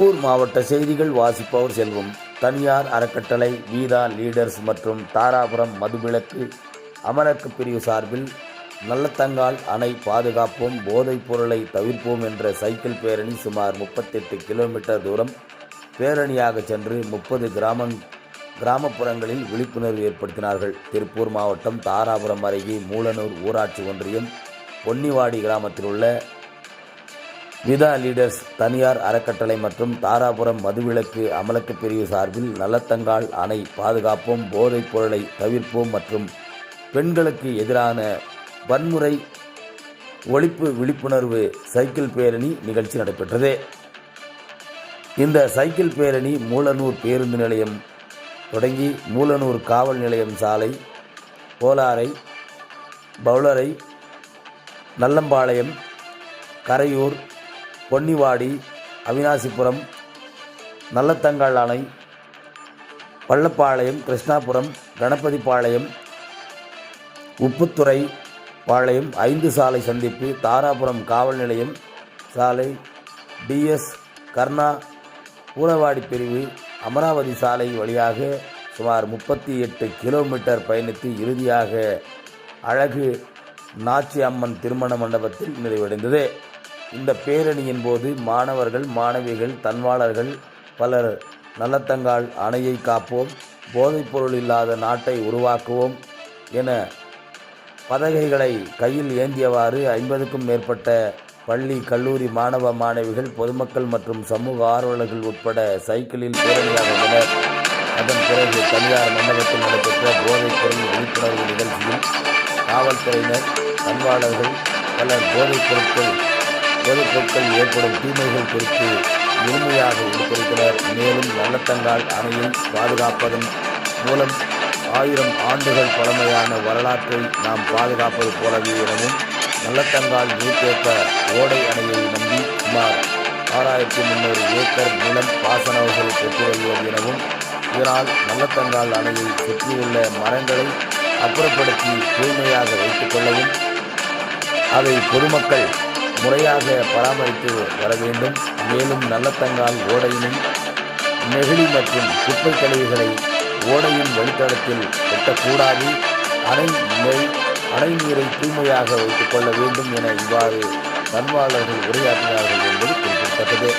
திருப்பூர் மாவட்ட செய்திகள் வாசிப்பவர் செல்வம். தனியார் அறக்கட்டளை வீதா லீடர்ஸ் மற்றும் தாராபுரம் மதுவிலக்கு அமலக்கு பிரிவு சார்பில் நல்லத்தங்கால் அணை பாதுகாப்போம் போதைப் பொருளை தவிர்ப்போம் என்ற சைக்கிள் பேரணி சுமார் முப்பத்தெட்டு கிலோமீட்டர் தூரம் பேரணியாக சென்று முப்பது கிராமம் கிராமப்புறங்களில் விழிப்புணர்வு ஏற்படுத்தினார்கள். திருப்பூர் மாவட்டம் தாராபுரம் அருகே மூலனூர் ஊராட்சி ஒன்றியம் பொன்னிவாடி கிராமத்தில் உள்ள விதா லீடர்ஸ் தனியார் அறக்கட்டளை மற்றும் தாராபுரம் மதுவிலக்கு அமலக்கு பிரிவு சார்பில் நலத்தங்கால் அணை பாதுகாப்போம் போதைப் பொருளை தவிர்ப்போம் மற்றும் பெண்களுக்கு எதிரான வன்முறை ஒழிப்பு விழிப்புணர்வு சைக்கிள் பேரணி நிகழ்ச்சி நடைபெற்றது. இந்த சைக்கிள் பேரணி மூலனூர் பேருந்து நிலையம் தொடங்கி மூலனூர் காவல் நிலையம் சாலை கோலாரை பவுளரை நல்லம்பாளையம் கரையூர் பொன்னிவாடி அவினாசிபுரம் நல்லத்தங்கால் அணை பள்ளப்பாளையம் கிருஷ்ணாபுரம் கணபதிபாளையம் உப்புத்துறை பாளையம் ஐந்து சாலை சந்திப்பு தாராபுரம் காவல் நிலையம் சாலை டிஎஸ் கர்ணா பூனவாடி பிரிவு அமராவதி சாலை வழியாக சுமார் முப்பத்தி எட்டு கிலோமீட்டர் பயணித்து இறுதியாக அழகு நாச்சி அம்மன் திருமண மண்டபத்தில் நிறைவடைந்தது. இந்த பேரணியின் போது மாணவர்கள் மாணவிகள் தன்வாளர்கள் பலர் நல்லத்தங்கால் அணையை காப்போம் போதைப்பொருள் இல்லாத நாட்டை உருவாக்குவோம் என பதகைகளை கையில் ஏந்தியவாறு ஐம்பதுக்கும் மேற்பட்ட பள்ளி கல்லூரி மாணவ மாணவிகள் பொதுமக்கள் மற்றும் சமூக ஆர்வலர்கள் உட்பட சைக்கிளில் பேரணியாகின்றனர் அதன் பிறகு தனியார் மண்டபத்தில் நடைபெற்ற போதைப் பொருள் விழிப்புணர்வு நிகழ்ச்சியில் காவல்துறையினர் பண்பாளர்கள் பலர் போதைப் பொருட்கள் பொருட்கள் ஏற்படும் தீமைகள் குறித்து முழுமையாக எடுத்திருக்கிறார் மேலும் நல்லத்தங்கால் அணையை பாதுகாப்பதன் மூலம் ஆயிரம் ஆண்டுகள் பழமையான வரலாற்றை நாம் பாதுகாப்பது போலவே எனவும் நல்லத்தங்கால் நீர்த்தேக்க ஓடை அணையை நம்பி சுமார் ஆறாயிரத்தி முந்நூறு ஏக்கர் நிலம் பாசனவர்கள் வசதி பெற்று எனவும் இதனால் நல்லத்தங்கால் அணையை சுற்றியுள்ள மரங்களை அப்புறப்படுத்தி தூய்மையாக வைத்துக் கொள்ளவும் அதை பொதுமக்கள் முறையாக பராமரித்து வர வேண்டும். மேலும் நல்லத்தங்கால் ஓடையினும் நெகிழி மற்றும் குப்பை கழிவுகளை ஓடையின் வழித்தடத்தில் எட்டக்கூடாது அணை நீரை அணை நீரை தூய்மையாக வைத்துக் கொள்ள வேண்டும் என இவ்வாறு தன்வாளர்கள் உரையாற்றினார்கள் என்பது குறிப்பிடத்தக்கது.